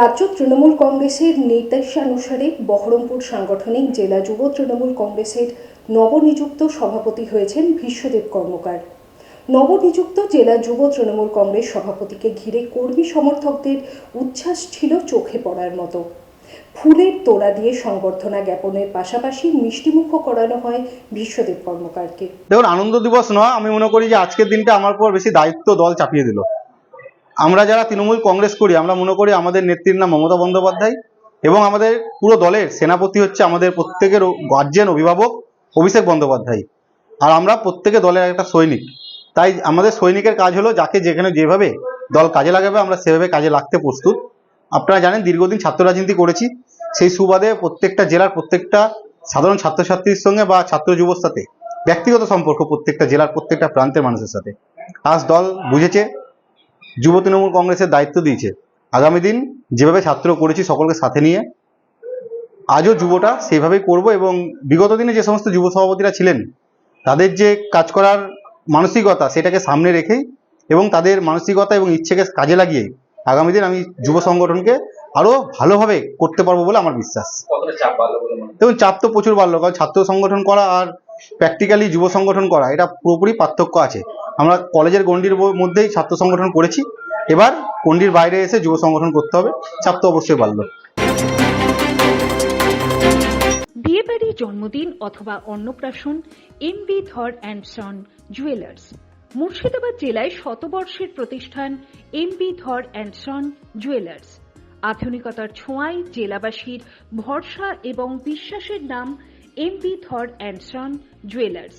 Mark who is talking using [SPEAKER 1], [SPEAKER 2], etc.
[SPEAKER 1] রাজ্য তৃণমূল কংগ্রেসের নির্দেশানুসারে বহরমপুর সাংগঠনিক জেলা যুব তৃণমূল কংগ্রেসের নবনিযুক্ত সভাপতি হয়েছেন বিশ্বদেব কর্মকার। নবনিযুক্ত জেলা যুব তৃণমূল কংগ্রেস সভাপতিকে ঘিরে কর্মী সমর্থকদের উচ্ছ্বাস ছিল চোখে পড়ার মতো। ফুলের তোড়া দিয়ে সংবর্ধনা জ্ঞাপনের পাশাপাশি মিষ্টিমুখ করানো হয় বিশ্বদেব কর্মকারকে।
[SPEAKER 2] দেখুন, আনন্দ দিবস নয়, আমি মনে করি যে আজকের দিনটা আমার পর বেশি দায়িত্ব দল চাপিয়ে দিল। আমরা যারা তৃণমূল কংগ্রেস করি, আমরা মনে করি আমাদের নেত্রীর নাম মমতা বন্দ্যোপাধ্যায় এবং আমাদের পুরো দলের সেনাপতি হচ্ছে আমাদের প্রত্যেকের গার্জেন অভিভাবক অভিষেক বন্দ্যোপাধ্যায়। আর আমরা প্রত্যেকে দলের একটা সৈনিক। তাই আমাদের সৈনিকের কাজ হলো যাকে যেখানে যেভাবে দল কাজে লাগাবে, আমরা সেভাবে কাজে লাগতে প্রস্তুত। আপনারা জানেন দীর্ঘদিন ছাত্র রাজনীতি করেছি। সেই সুবাদে প্রত্যেকটা জেলার প্রত্যেকটা সাধারণ ছাত্রছাত্রীর সঙ্গে বা ছাত্র যুবর সাথে ব্যক্তিগত সম্পর্ক প্রত্যেকটা জেলার প্রত্যেকটা প্রান্তের মানুষের সাথে। আজ দল বুঝেছে যুব তৃণমূল কংগ্রেসের দায়িত্ব দিয়েছে আগামী দিন যেভাবে ছাত্র করেছি সকলকে সাথে নিয়ে আজও যুবটা সেইভাবেই করব এবং বিগত দিনে যে সমস্ত যুব সভাপতিরা ছিলেন তাদের যে কাজ করার মানসিকতা সেটাকে সামনে রেখেই এবং তাদের মানসিকতা এবং ইচ্ছেকে কাজে লাগিয়ে আগামী দিন আমি যুব সংগঠনকে আরও ভালোভাবে করতে পারব বলে আমার বিশ্বাস? দেখুন চাপ তো প্রচুর বাড়লো কারণ ছাত্র সংগঠন করা আর প্র্যাকটিক্যালি যুব সংগঠন করা এটা পুরোপুরি পার্থক্য আছে আমরা কলেজের গণ্ডির মধ্যেই ছাত্র সংগঠন করেছি। এবার গণ্ডির বাইরে এসে যুব সংগঠন করতে হবে। তো অবশ্যই বাড়লো
[SPEAKER 3] বিয়েবাড়ি জন্মদিন অথবা অন্নপ্রাশন M B Dhar and son jewellers Murshidabad জেলায় শতবর্ষের প্রতিষ্ঠান M B Dhar and son jewellers আধুনিকতার ছোঁয়ায় জেলাবাসীর ভরসা এবং বিশ্বাসের নাম M B Dhar and son jewellers